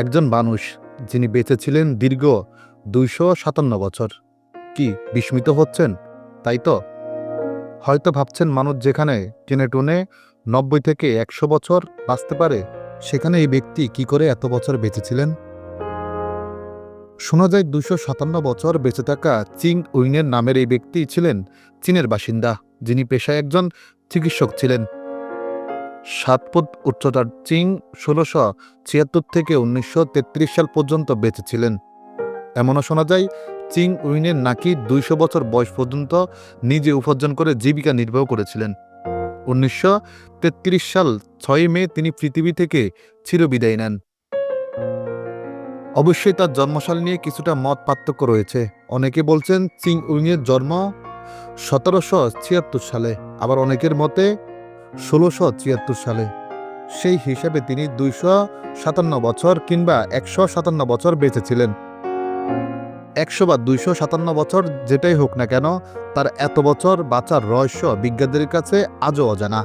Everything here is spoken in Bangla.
একজন মানুষ যিনি বেঁচে ছিলেন দীর্ঘ দুইশো সাতান্ন বছর। কি বিস্মিত হচ্ছেন? তাই তো? হয়তো ভাবছেন মানুষ যেখানে টেনে টুনে নব্বই থেকে একশো বছর বাঁচতে পারে, সেখানে এই ব্যক্তি কি করে এত বছর বেঁচেছিলেন? শোনা যায় দুশো সাতান্ন বছর বেঁচে থাকা চিং উইনের নামের এই ব্যক্তি ছিলেন চীনের বাসিন্দা, যিনি পেশায় একজন চিকিৎসক ছিলেন। সাত ফুট উচ্চতার চিং ষোলোশো ছিয়াত্তর থেকে উনিশশো তেত্রিশ সাল পর্যন্ত বেঁচে ছিলেন। এমনও শোনা যায়, চিং উইনের নাকি দুইশো বছর বয়স পর্যন্ত নিজে উপার্জন করে জীবিকা নির্বাহ করেছিলেন। উনিশশো তেত্রিশ সাল ছয় মে তিনি পৃথিবী থেকে চিরবিদায় নেন। অবশ্যই তার জন্মসাল নিয়ে কিছুটা মত পার্থক্য রয়েছে। অনেকে বলছেন, চিং উইংয়ের জন্ম সতেরোশো ছিয়াত্তর সালে। আবার অনেকের মতে ষোলোশো ছিয়াত্তর সালে। সেই হিসাবে তিনি দুইশো সাতান্ন বছর কিংবা একশো সাতান্ন বছর বেঁচেছিলেন একশো বা দুইশো সাতান্ন বছর যেটাই হোক না কেন, তার এত বছর বাঁচার রহস্য বিজ্ঞানীদের কাছে আজও অজানা।